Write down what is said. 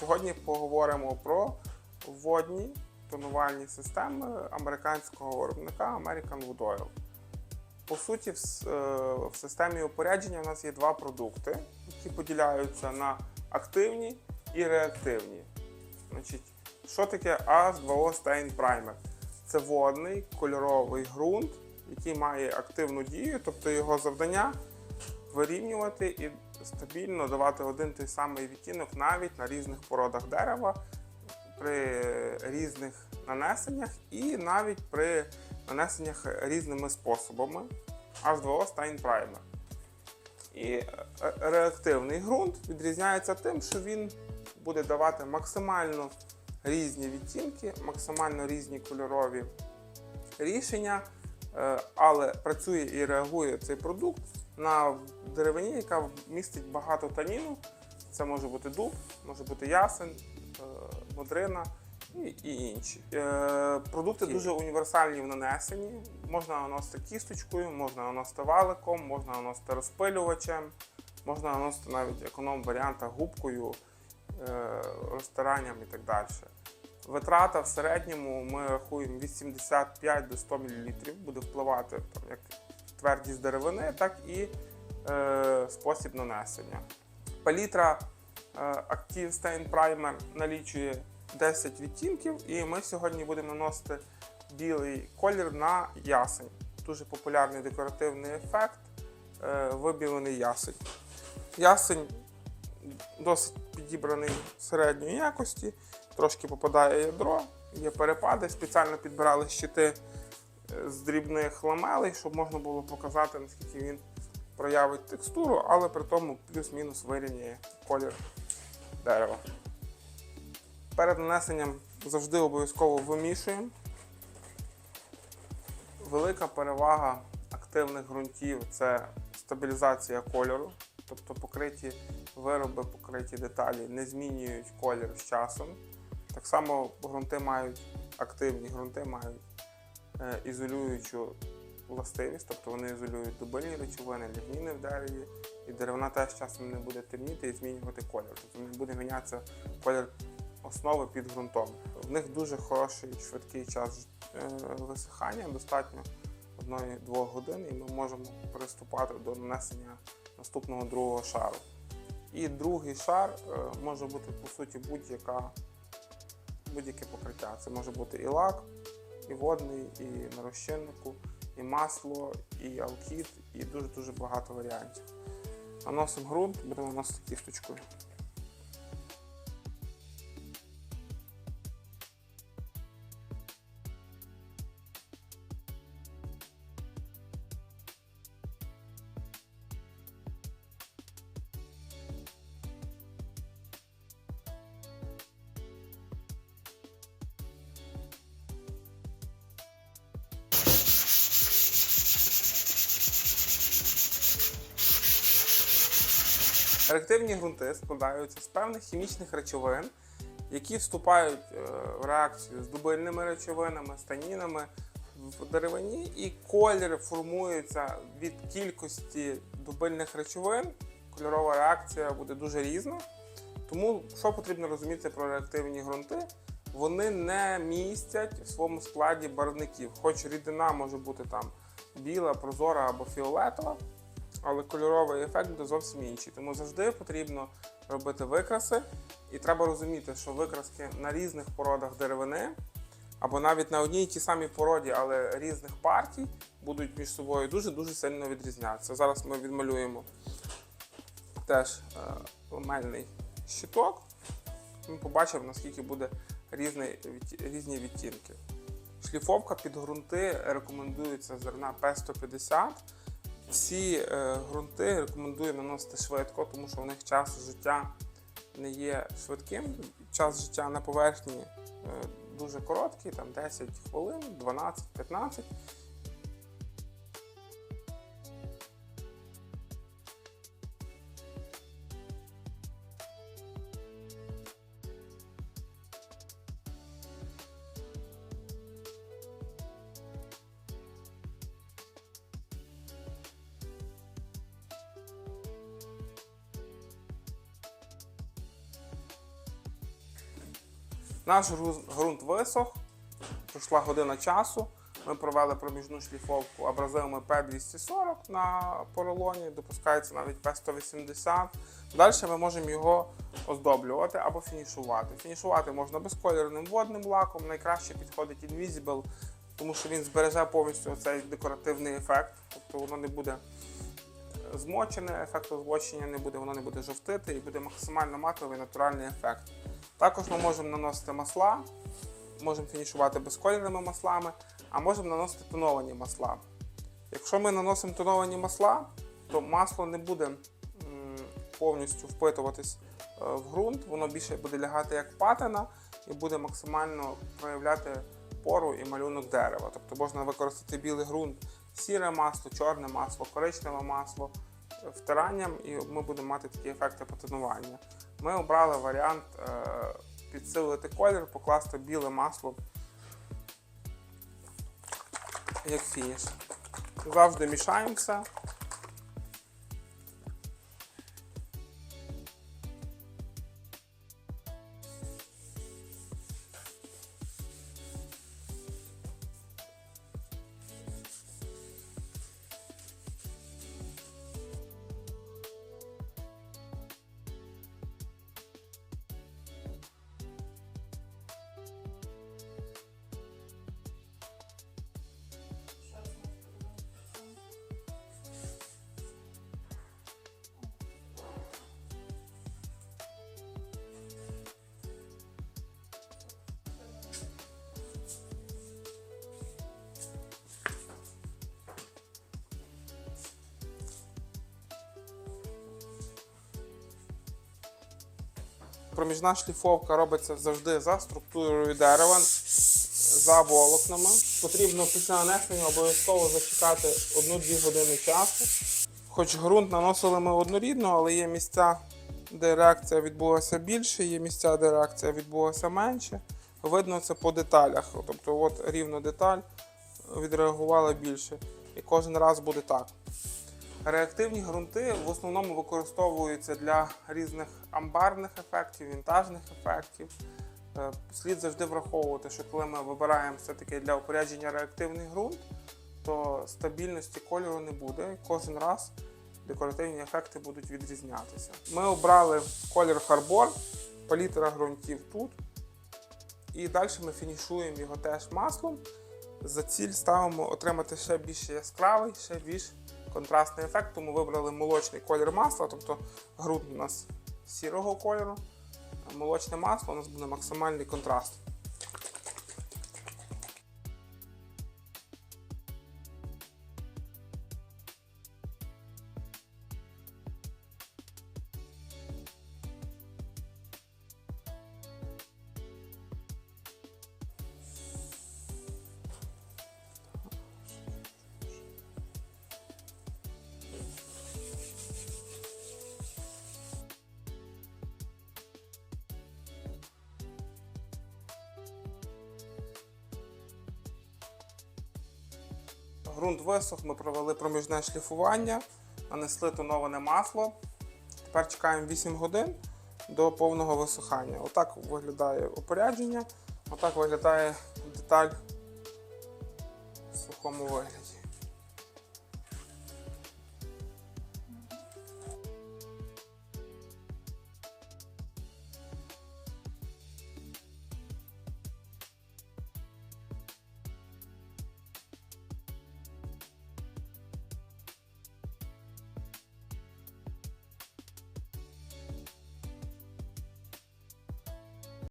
Сьогодні поговоримо про водні тонувальні системи американського виробника American Wood Oil. По суті, в, е, системі опорядження у нас є два продукти, які поділяються на активні і реактивні. Значить, що таке H2O Stain Primer? Це водний кольоровий ґрунт, який має активну дію, тобто його завдання вирівнювати і стабільно давати один той самий відтінок навіть на різних породах дерева, при різних нанесеннях і навіть при нанесеннях різними способами. H2O Stain Primer. І е, реактивний ґрунт відрізняється тим, що він буде давати максимально різні відтінки, максимально різні кольорові рішення, е, але працює і реагує цей продукт на деревині, яка містить багато таніну. Це може бути дуб, може бути ясень, е, модрина і, і інші. Е, Продукти дуже універсальні в нанесенні. Можна наносити кісточкою, можна наносити валиком, можна наносити розпилювачем, можна наносити навіть економ варіанта губкою, е, розтиранням і так далі. Витрата в середньому ми рахуємо від 75 до 100 мл буде впливати там, як твердість деревини, так і е, спосіб нанесення. Палітра е, Active Stain Primer налічує 10 відтінків, і ми сьогодні будемо наносити білий колір на ясень. Дуже популярний декоративний ефект е, вибілений ясень. Ясень досить підібраний середньої якості, трошки попадає ядро, є перепади. Спеціально підбирали щити з дрібних ламелей, щоб можна було показати, наскільки він проявить текстуру, але при тому плюс-мінус вирівнює колір дерева. Перед нанесенням завжди обов'язково вимішуємо. Велика перевага активних ґрунтів це стабілізація кольору, тобто покриті вироби, покриті деталі не змінюють колір з часом. Так само ґрунти мають активні ґрунти мають е, ізолюючу властивість, тобто вони ізолюють дубильні речовини, лігніни в дереві, і деревина теж часом не буде темніти і змінювати колір. Тобто не буде мінятися колір основи під ґрунтом. В них дуже хороший швидкий час е, висихання, достатньо одної-двох годин, і ми можемо приступати до нанесення наступного другого шару. І другий шар е, може бути по суті будь-яка будь-яке покриття. Це може бути і лак, і водний, і на розчиннику, і масло, і алкіт, і дуже-дуже багато варіантів. Наносимо ґрунт, будемо наносити кісточкою. Реактивні ґрунти складаються з певних хімічних речовин, які вступають е, в реакцію з дубильними речовинами, з танінами в деревині, і колір формується від кількості дубильних речовин. Кольорова реакція буде дуже різна. Тому що потрібно розуміти про реактивні ґрунти? Вони не містять в своєму складі барвників, хоч рідина може бути там біла, прозора або фіолетова, але кольоровий ефект буде зовсім інший. Тому завжди потрібно робити викраси, і треба розуміти, що викраски на різних породах деревини, або навіть на одній і тій самій породі, але різних партій, будуть між собою дуже-дуже сильно відрізнятися. Зараз ми відмалюємо теж е, ламельний щиток. Ми побачимо, наскільки буде різний, різні відтінки. Шліфовка під ґрунти рекомендується зерна P150. Всі е, ґрунти рекомендуємо наносити швидко, тому що в них час життя не є швидким. Час життя на поверхні е, дуже короткий, там 10 хвилин, 12-15. Наш ґрунт висох, пройшла година часу. Ми провели проміжну шліфовку абразивами P240 на поролоні, допускається навіть P180. Далі ми можемо його оздоблювати або фінішувати. Фінішувати можна безкольорним водним лаком. Найкраще підходить Invisible, тому що він збереже повністю цей декоративний ефект, тобто воно не буде змочене, ефекту змочення не буде, воно не буде жовтити і буде максимально матовий натуральний ефект. Також ми можемо наносити масла, можемо фінішувати безкольорними маслами, а можемо наносити тоновані масла. Якщо ми наносимо тоновані масла, то масло не буде повністю впитуватись е, в ґрунт, воно більше буде лягати як патина і буде максимально проявляти пору і малюнок дерева. Тобто можна використати білий ґрунт, сіре масло, чорне масло, коричневе масло втиранням, і ми будемо мати такі ефекти патинування. Ми обрали варіант е, підсилити колір, покласти біле масло як фініш. Завжди мішаємо все. Проміжна шліфовка робиться завжди за структурою дерева, за волокнами. Потрібно після нанесення обов'язково зачекати 1-2 години часу. Хоч ґрунт наносили ми однорідно, але є місця, де реакція відбулася більше, є місця, де реакція відбулася менше. Видно це по деталях. Тобто, от рівно деталь відреагувала більше. І кожен раз буде так. Реактивні ґрунти в основному використовуються для різних амбарних ефектів, вінтажних ефектів. Е, Слід завжди враховувати, що коли ми вибираємо все-таки для опорядження реактивний ґрунт, то стабільності кольору не буде. Кожен раз декоративні ефекти будуть відрізнятися. Ми обрали колір Harbor, палітра ґрунтів тут. І далі ми фінішуємо його теж маслом. За ціль ставимо отримати ще більш яскравий, ще більш контрастний ефект, тому вибрали молочний колір масла, тобто грунт у нас сірого кольору, молочне масло у нас буде максимальний контраст. Грунт висох, ми провели проміжне шліфування, нанесли тоноване масло. Тепер чекаємо 8 годин до повного висухання. Отак виглядає опорядження, отак виглядає деталь в сухому вигляді.